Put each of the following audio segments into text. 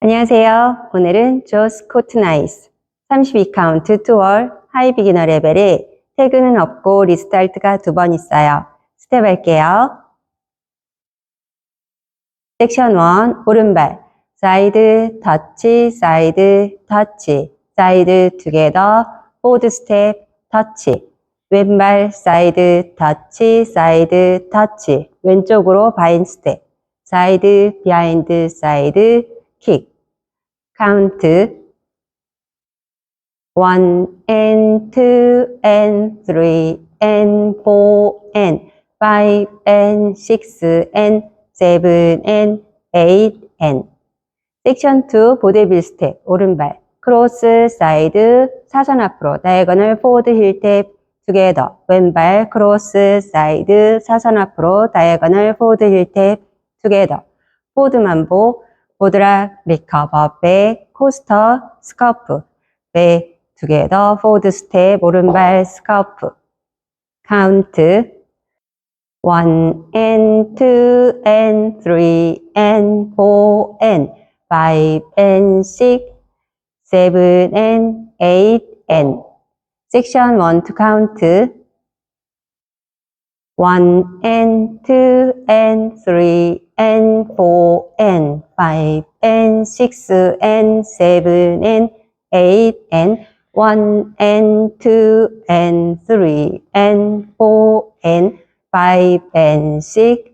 안녕하세요. 오늘은 조스 코트나이스 32카운트 투월 하이 비기너 레벨에 태그는 없고 리스타트가 두 번 있어요. 스텝 할게요. 섹션 1 오른발 사이드 터치 사이드 터치 사이드 투게더 포드 스텝 터치 왼발 사이드 터치 사이드 터치 왼쪽으로 바인 스텝 사이드 비하인드 사이드 킥 카운트 1 and 2 and 3 and 4 and 5 and 6 and 7 and 8 and 섹션 2 보데빌 스텝 오른발. 크로스 사이드 사선 앞으로. 다이거널 포워드 힐 탭 투게더 왼발 크로스 사이드 사선 앞으로. 다이거널 포워드 힐 탭 투게더 포드 만보 보드락 리커버 백 코스터 스커프 백 투게더 포드 스텝 오른발 스커프 카운트 1 and 2 and 3 and 4 and 5 and 6 7 and 8 and section 1 to count 1 and 2 and 3 and 4 and 5 and 6 and 7 and 8 and 1 and 2 and 3 and 4 and 5 and 6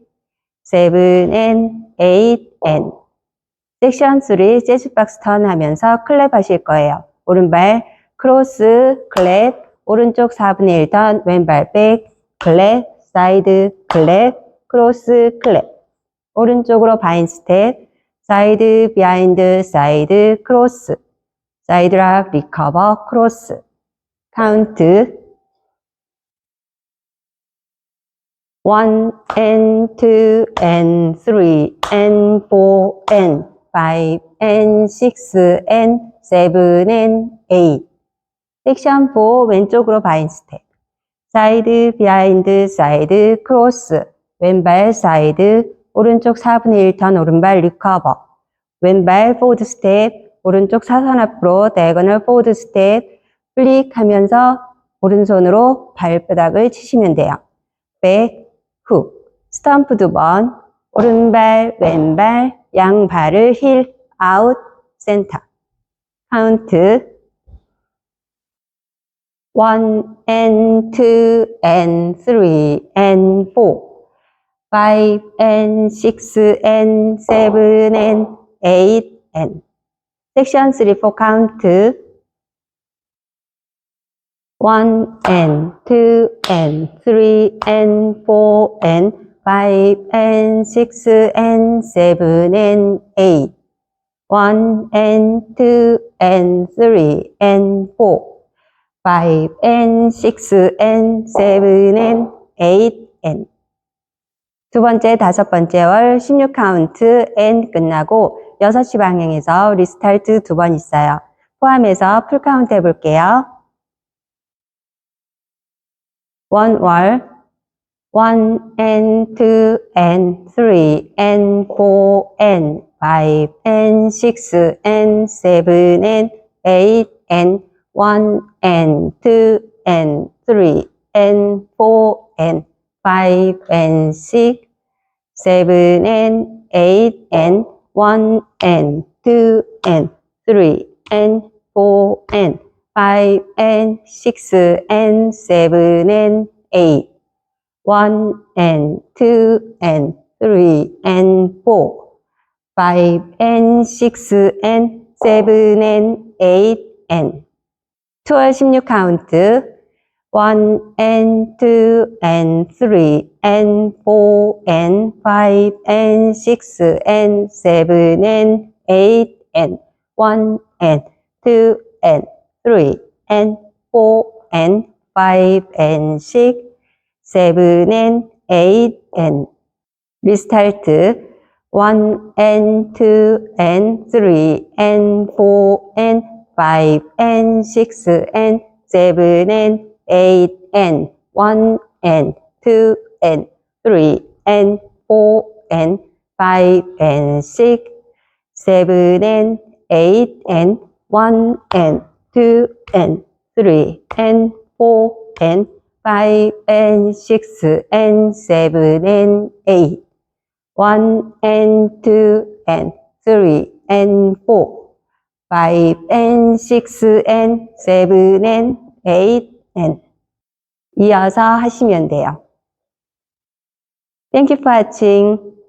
7 and 8 and 섹션 3 재즈박스 턴 하면서 클랩 하실 거예요. 오른발 크로스 클랩 오른쪽 4분의 1 턴 왼발 백 클랩 사이드 클랩 크로스 클랩 오른쪽으로 바인 스텝 사이드 비하인드 사이드 크로스. 사이드 락 리커버 크로스. 카운트. 1 and 2 and 3 and 4 and 5 and 6 and 7 and 8 섹션 4 왼쪽으로 바인 스텝. 사이드 비하인드 사이드 크로스. 왼발 사이드 오른쪽 4분의 1턴 오른발 리커버 왼발 포드 스텝 오른쪽 사선 앞으로 다이거널 포드 스텝 플릭 하면서 오른손으로 발바닥을 치시면 돼요. 백, 훅, 스탬프 두 번, 오른발, 왼발, 양발을 힐, 아웃, 센터. 카운트 1 and 2 and 3 and 4 5 and 6 and 7 and 8 and 섹션 3 for count 1 and 2 and 3 and 4 and 5 and 6 and 7 and 8 1 and 2 and 3 and 4 5 and 6 and 7 and 8 and 두 번째, 다섯 번째 월 16카운트 and 끝나고 6시 방향에서 리스타트 두 번 있어요. 포함해서 풀카운트 해볼게요. 원 월, 1 and 2 and 3 and 4 and 5 and 6 and 7 and 8 and 1 and 2 and 3 and 4 and 5 and 6, 7 and 8 and 1 and 2 and 3 and 4 and 5 and 6 and 7 and 8, 1 and 2 and 3 and 4, 5 and 6 and 7 and 8 and 12, 16 카운트 1 and 2 and 3 and 4 and 5 and 6 and 7 and 8 and 1 and 2 and 3 and 4 and 5 and 6 7 and 8 and restart 1 and 2 and 3 and 4 and 5 and 6 and 7 and 8 and 1 and 2 and 3 and 4 and 5 and 6 seven and eight and one and two and three and four and five and six and seven and eight. One and two and three and four. Five and six and seven and eight and. 이어서 하시면 돼요. Thank you for watching.